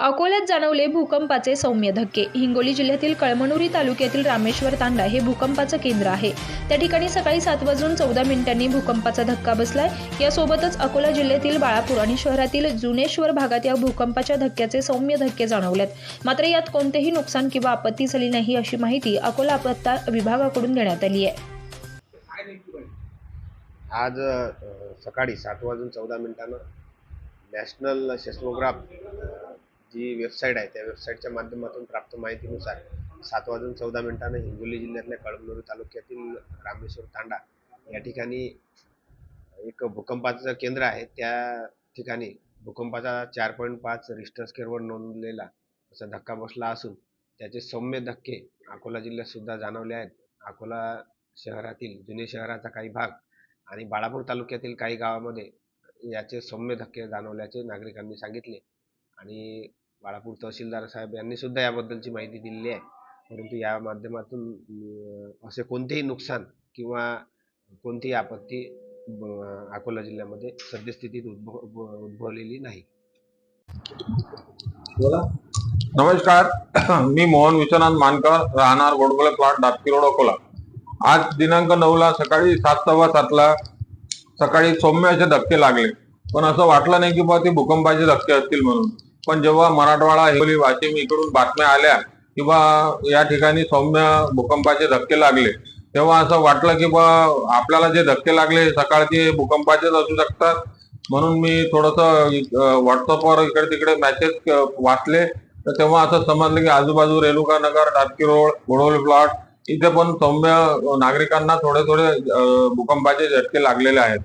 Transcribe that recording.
अकोल्यात जाणवले भूकंपाचे सौम्य धक्के. हिंगोली जिल्ह्यातील कळमनुरी तालुक्यातील रामेश्वर तांडा हे भूकंपाचं केंद्र आहे. त्या ठिकाणी सकाळी सात वाजून चौदा मिनिटांनी भूकंपाचा धक्का बसलाय. यासोबतच अकोला जिल्ह्यातील बाळापूर आणि शहरातील जुनेश्वर भागात या भूकंपाच्या धक्क्याचे सौम्य धक्के जाणवलेत. मात्र यात कोणतेही नुकसान किंवा आपत्ती झाली नाही अशी माहिती अकोला आपत्ता विभागाकडून देण्यात आली आहे. आज सकाळी सात वाजून चौदा मिनिटानं नॅशनल सेस्मोग्राफ जी वेबसाईट आहे त्या वेबसाईटच्या माध्यमातून प्राप्त माहितीनुसार सात वाजून चौदा मिनिटानं हिंगोली जिल्ह्यातल्या कळमनुरी तालुक्यातील रामेश्वर तांडा या ठिकाणी एक भूकंपाचं केंद्र आहे. त्या ठिकाणी भूकंपाचा चार पॉईंट पाच रिस्टर स्केअरवर नोंदलेला असा धक्का बसला असून त्याचे सौम्य धक्के अकोला जिल्ह्यात सुद्धा जाणवले आहेत. अकोला शहरातील जुने शहराचा काही भाग आणि बाळापूर तालुक्यातील काही गावामध्ये याचे सौम्य धक्के जाणवल्याचे नागरिकांनी सांगितले. आणि बाळापूर तहसीलदार साहेब यांनी सुद्धा याबद्दलची माहिती दिलेली आहे. परंतु या माध्यमातून असे कोणतेही नुकसान किंवा कोणतीही आपत्ती अकोला जिल्ह्यामध्ये सद्यस्थितीत उद्भव उद्भवलेली नाही. नमस्कार. मी मोहन विश्वनाथ मानकर राहणार गोडबोले प्लॉट दापकी रोड अकोला. आज दिनांक नऊला सकाळी सात सव्वा सातला सकाळी सौम्य असे धक्के लागले. पण असं वाटलं नाही की बा ते भूकंपाचे धक्के असतील म्हणून. पण जेव्हा मराठवाडा हिंगोली वाशिम इकडून बातम्या आल्या किंवा या ठिकाणी सौम्य भूकंपाचे धक्के लागले तेव्हा असं वाटलं की बा आपल्याला जे धक्के लागले सकाळचे भूकंपाचेच असू शकतात. म्हणून मी थोडस व्हॉट्सअपवर इकडे तिकडे मेसेज वाचले. तर तेव्हा असं समजलं की आजूबाजू रेणुका नगर टाटकी रोड गोडोली प्लॉट इथे पण सौम्य नागरिकांना थोडे थोडे भूकंपाचे झटके लागलेले आहेत.